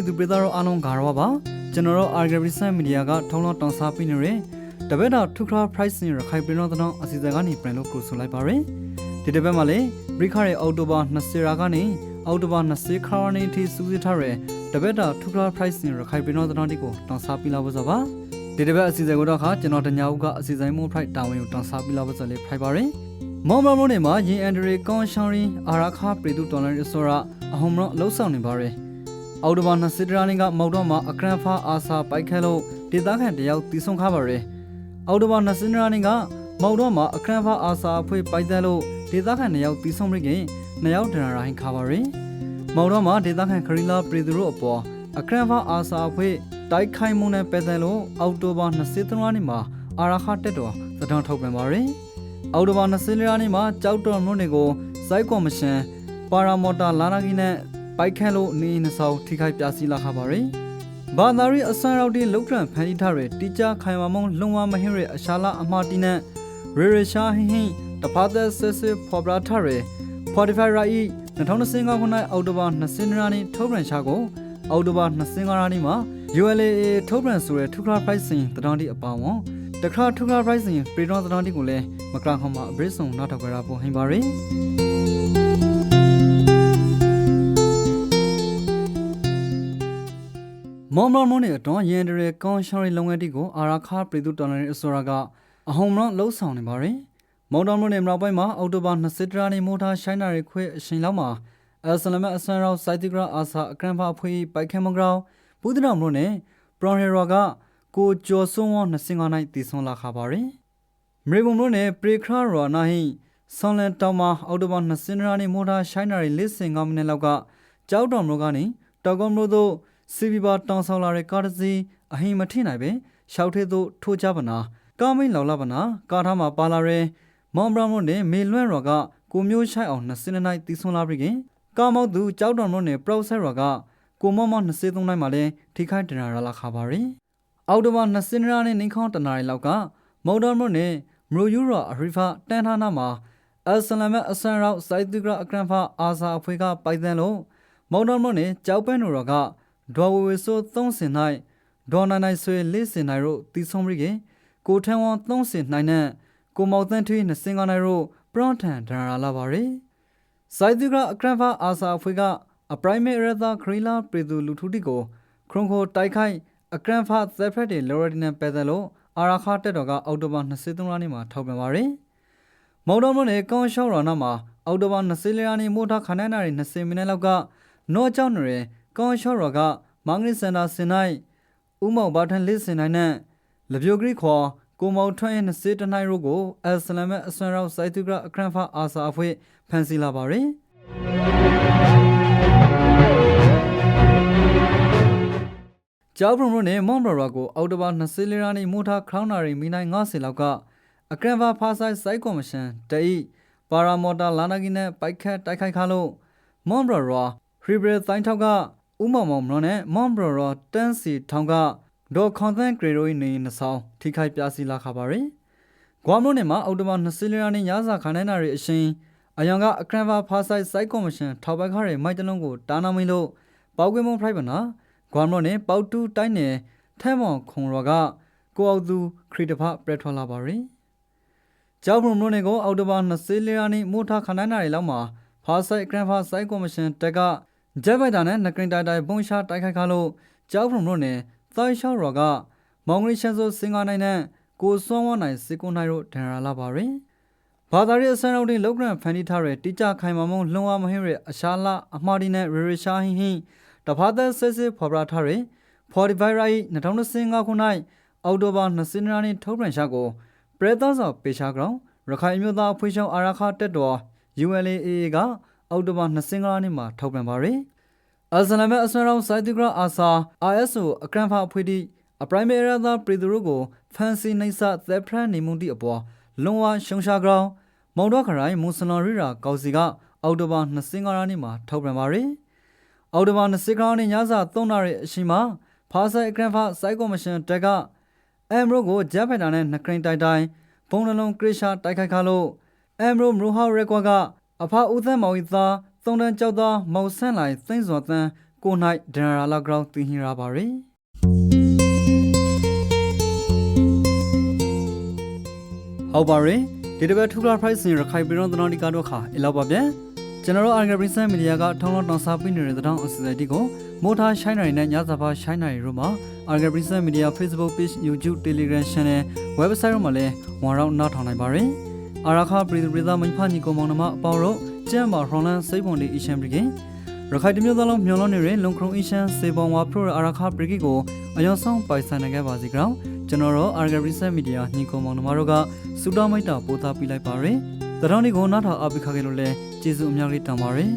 ပြည်သူပြည်သားတို့အားလုံးဂါရဝပါကျွန်တော်တို့ Argabison Media ကထုံးလုံးတောင်စားပေးနေတဲ့တပတ်တာထုခရာ price နဲ့ရခိုင်ပြည်တော်သောအစီအစဉ်ကနေပြန်လို့ပို့ဆိုလိုက်ပါရယ်ဒီတစ်ပတ်မှာလည်းဘရိခရဲ့အောက်တိုဘာ20ရာကနေအောက်တိုဘာ20ခါရနေထိစူးစီးထားတဲ့တပတ်တာထုခရာ price နဲ့ရခိုင်ပြည်တော်သောတွေကိုတောင်စားပေးလာဖို့ဆိုပါဒီတစ်ပတ်အစီအစဉ်ကိုတော့ခါကျွန်တော်တညာဦးကအစီအစဉ်မို့ price တာဝန်ကိုတောင်စားပေးလာဖို့ဆိုလေ price ပါရယ်မောင်မမုံနေမှာရင်အန်ဒရီကွန်ရှောင်းရီအာရာခပြည်သူတော်လန်ရဆိုရာအဟုံမလို့လှုပ်ဆောင်နေပါရယ် အော်တိုဘာ20တရာနေကမောက်တော့မှာအကရန်ဖာအာစာပိုက်ခဲလို့ဒေသခံတယောက်တီးဆုံးခါပါရယ်အော်တိုဘာ20တရာနေကမောက်တော့မှာအကရန်ဖာအာစာအဖွဲ့ပိုက်တယ်လို့ဒေသခံတယောက်တီးဆုံးပြီးခင်နှစ်ယောက်ဒဏ္ဍာရိုင်းခါပါရယ်မောက်တော့မှာဒေသခံခရီလာပြည်သူတို့အပေါ်အကရန်ဖာအာစာအဖွဲ့တိုက်ခိုက်မှုနဲ့ပတ်သက်လို့အော်တိုဘာ20တရာနေမှာအာရခတက်တော်သတောင်းထုတ်ပြန်ပါရယ်အော်တိုဘာ20တရာနေမှာကြောက်တော်မြို့နယ်ကိုစိုက်ကော်မရှင်ပါရာမော်တာလာနာကီနဲ့ ပိုက်ခန့်လို့နေနှဆောင်ထိခိုက်ပြစီလာခပါရယ်ဘာသာရီအစံရောက်တဲ့လုတ်ထန်ဖန်တီးထားတဲ့တီချာခိုင်မမုံလုံဝမဟင်းရဲ့အရှာလာအမှားတီနဲ့ရေရရှာဟင်းဟင်းတဖာသက်ဆစ်စစ်ဖော်ပြထားတဲ့ Spotify ရာဤ2025ခုနှစ်အောက်တိုဘာ20ရက်နေ့ထုတ်ပြန်ချကိုအောက်တိုဘာ25ရက်နေ့မှာ ULA ထုတ်ပြန်ဆိုတဲ့ထုခရာ pricing တတော်တီအပေါင်းဝန်တခါထုခရာ pricing ပြည်တော်တတော်တီကိုလည်းမကရခမအဘရစ်ဆုံနောက်ထောက်ကြရဖို့ဟင်ပါရယ် မော်မမွန်ရဲ့အတွန်းရန်ဒရဲကွန်ရှော်ရီလုပ်ငန်းတီကိုအာရာခါပြည်သူတော်လှန်ရေးအစိုးရကအဟုံမလို့လှုပ်ဆောင်နေပါတယ်။မော်တော်မွန်ရဲ့မြောက်ပိုင်းမှာအောက်တိုဘာ20ရက်နေ့မိုးထားရှိုင်းနာရီခွဲအချိန်လောက်မှာအယ်ဆလမအဆန်ရောစိုက်တီဂရာအာဆာအကရန်ဖာဖွေးပိုက်ခဲမဂရောင်ဘူးဒနာမွန်နဲ့ပရွန်ဟေရောကကိုကျော်စွန်းဝ25နိုင်တည်ဆုံးလာခါပါတယ်။မရေဘုံတို့နဲ့ပရီခရာရောနာဟိဆွန်လန်တောင်မှာအောက်တိုဘာ20ရက်နေ့မိုးထားရှိုင်းနာရီ45မိနစ်လောက်ကကြောက်တော်မြို့ကနေတောက်ကောမြို့သို့ စီဗီဘာတောင်ဆောင်လာတဲ့ကားတစ်စီးအဟိမထိနိုင်ပဲရှောက်ထဲသို့ထိုးကြပါနာကာမိန်လောင်လာပါနာကားထားမှာပါလာတဲ့မောင်ဘရမွန်နဲ့မေလွန့်ရော်ကကိုမျိုးရှိုက်အောင်20နိုင်တီးဆွန်လာပြီးခင်ကာမောက်သူကြောက်တော်မွန်နဲ့ပရော့ဆက်ရော်ကကိုမောင်မောင်23နိုင်မှာလဲထိခိုက်တနာရလာခါပါရီအောက်တိုဘာ20ရက်နေ့နင်းခေါတနာရီလောက်ကမော်ဒန်မွန်နဲ့မရိုယူရာအရီဖာတန်ထာနာမှာအယ်ဆလမအဆန်ရောက်စိုက်တူဂရာအကရန်ဖာအာဇာအဖွေကပိုက်တန်လို့မော်ဒန်မွန်နဲ့ကြောက်ပန်းရော်က ဒေါ်ဝဝေဆိုသုံးစင်၌ဒေါ်နိုင်နိုင်ဆွေလေးစင်နိုင်တို့တီဆုံးပြီးကကိုထန်းဝသုံးစင်နိုင်နဲ့ကိုမောက်တန်းထွေးနှစ်စင်ကနိုင်တို့ပရွန်ထန်ဒရာလာပါရီစိုက်သူကအကရန်ဖာအာစာအဖွေကအပရိုင်မေရသာခရီလာပြည်သူလူထုတီကိုခရုံခိုတိုက်ခိုက်အကရန်ဖာသက်ဖရက်တွေလော်ရဒီနန်ပယ်တယ်လို့အာရာခတက်တော်ကအောက်တိုဘာ23ရက်နေ့မှာထောက်ပြန်ပါရီမော်တော်မွန်နဲ့ကောင်းရှောင်းရော်နာမှာအောက်တိုဘာ24ရက်နေ့မိုးထားခန္ဓာနာရီ20မိနစ်လောက်ကနော့ကြောင့်နယ် ကောင်းရှော့ရော်ကမင်္ဂလိစန္ဒာစင်နိုင်ဥမောင်ဘာထန်လေးစင်နိုင်နဲ့လဗျိုဂရိခေါ်ကိုမောင်ထွန်းရဲ့20တနိုင်ရိုကိုအယ်ဆလမ်ရဲ့အဆွမ်းရောက်စိုက်တူဂရအခရန်ဖာအာစာအဖွဲ့ဖန်စီလာပါရယ်ကျောက်ပရုံတို့နဲ့မွန်ဘရာကိုအော်တိုဘာ20လရာနေမိုးထားခရောင်းနာရီမိနိုင်90လောက်ကအခရန်ဖာဖာဆိုင်စိုက်ကော်မရှင်တအိပါရာမော်တာလာနာကီနဲ့ပိုက်ခတ်တိုက်ခိုက်ခါလို့မွန်ဘရာဟရီဘရတိုင်းထောက်က ဥမောင်မောင်မလို့နဲ့မွန်ဘရောတန်းစီထောင်ကဒေါ်ခွန်သန်ဂရေရိုင်းနေနှဆောင်ထိခိုက်ပြစီလာခပါရယ်ဂွမ်မိုနဲ့မှာအော်တိုဘာ20လရနဲ့ညစာခါနေနာရီအရှင်အယောင်ကအခရန်ဗာဖာဆိုင်စိုက်ကော်မရှင်ထောက်ပိုက်ခါရဲမိုက်တလုံးကိုတာနာမင်းလို့ပေါကွေးမုံဖရိုက်ပနာဂွမ်မိုနဲ့ပေါတူတိုင်းနယ်ထဲမောင်ခုံရောကကိုအောက်သူခရီတဖပရက်ထွာလာပါရယ်ကျောက်ဘုံမိုနဲ့ကိုအော်တိုဘာ20လရနဲ့မိုးထားခါနေနာရီလောက်မှာဖာဆိုင်အခရန်ဗာစိုက်ကော်မရှင်တက်က ဂျက်ဘိုက်တာနဲ့နကရင်တိုင်တိုင်ဘုံရှာတိုက်ခိုက်ခါလို့ကြောက်ဖုံတို့နဲ့သိုင်းရှောက်ရော်ကမောင်ဂရီရှန်ဆိုစင်ကာနိုင်နဲ့ကိုစွမ်းဝနိုင်စေကုနိုင်တို့ဒန်ရာလာပါရင်ဘာသာရေးအစံတော်တင်လောက်ကရန်ဖန်တီးထားတဲ့တိကျခိုင်မာမုံလွန်ဝမဟင်းရဲ့အရှာလာအမှားဒီနဲ့ရေရရှာဟင်းဟင်းတဖာသက်ဆဲဆဲဖော်ပြထားတဲ့45ရိုက်2025ခုနှစ်အောက်တိုဘာ20ရက်နေ့ထုတ်ပြန်ရှာကိုပရက်သောဆောင်ပေရှာကောင်ရခိုင်မျိုးသားအဖွဲ့ချုပ်အာရခတက်တော် ULAA က အောက်တိုဘာ25ရက်နေ့မှာထုတ်ပြန်ပါရယ်အဇလမအစရောင်းစိုက်တူဂရာအာဆာ ISO အကရန်ဖာဖွေတီအပရိုင်မေရာသာပရီဒရိုကိုဖန်စီနေဆသက်ဖရန်နေမှုတီအပေါ်လွန်ဝရှုံရှာဂရောင်းမောင်တော့ခရိုင်မွန်စလန်ရီရာကောက်စီကအောက်တိုဘာ25ရက်နေ့မှာထုတ်ပြန်ပါရယ်အောက်တိုဘာ20ရက်နေ့ညစာ3နာရီအချိန်မှာဖာဆိုင်အကရန်ဖာစိုက်ကောမရှင်တက်ကအမ်ရိုကိုဂျက်ဖိုင်တာနဲ့နကရင်တိုင်တိုင်ဘုံနှလုံးကရရှာတိုက်ခိုက်ခါလို့အမ်ရိုမရူဟာရက်ကွာက အဖဦးသန်းမောင်ဤသားသုံးတန်းကြောက်သားမောင်ဆန်းလိုက်သိန်းစော်တန်းကိုနိုင်ဒနရာလာဂရောင်းတင်ဟီရာပါရီဟုတ်ပါရီဒီတစ်ပတ်ထူလာ price ရခိုင်ပြည်တော်တတော်ဒီကတော့ခါအလောက်ပါဗျကျွန်တော်တို့ Arga Princess Media ကထောင်းလောင်းတောင်စားပြီးနေတဲ့တောင်အစီအစဉ်ဒီကိုမိုထားရှိုင်းနိုင်နဲ့ညစာပါရှိုင်းနိုင်တို့မှာ Arga Princess Media Facebook page YouTube Telegram Channel website တို့မှာလည်းဝန်ရောက်နောက်ထောင်နိုင်ပါရီ အာရခပြည်သူပြည်သားမိဖညီကောင်မောင်နှမအပေါင်းတို့ကျမ်းပါဟွန်လန်စိတ်ပုံလေးအရှင်ပရိကင်ရခိုင်တမျိုးသားလုံးမျောလွန်နေတဲ့လုံခရုံအီရှန်စေပုံဝါပရိုအာရခပရိကကိုအယောင်ဆောင်ပိုင်ဆိုင်နိုင်ခဲ့ပါစီကြောင်းကျွန်တော်တို့ Arga Princess Media ညီကောင်မောင်နှမတို့ကစူတောင်းမိတ်တာပို့သားပေးလိုက်ပါရယ်တရောင်းဒီကိုနားထောင်အားပေးခခဲ့လို့လဲကျေးဇူးအများကြီးတင်ပါတယ်